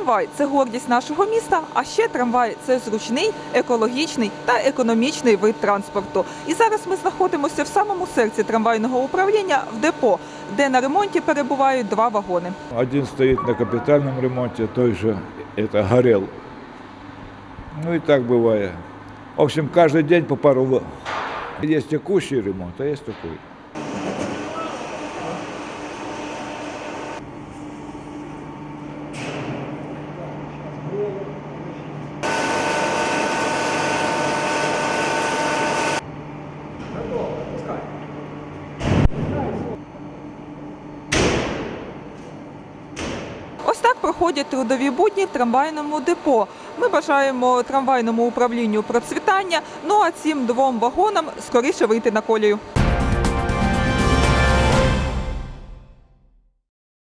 Трамвай це гордість нашого міста. А ще трамвай це зручний, екологічний та економічний вид транспорту. І зараз ми знаходимося в самому серці трамвайного управління в депо, де на ремонті перебувають два вагони. Один стоит на капитальном ремонте, той же это горел. Ну и так бывает. В общем, каждый день по пару. в- Есть текущий ремонт, а есть такой. Проходять трудові будні трамвайному депо. Ми бажаємо трамвайному управлінню процвітання. Ну а цим двом вагонам скоріше вийти на колію.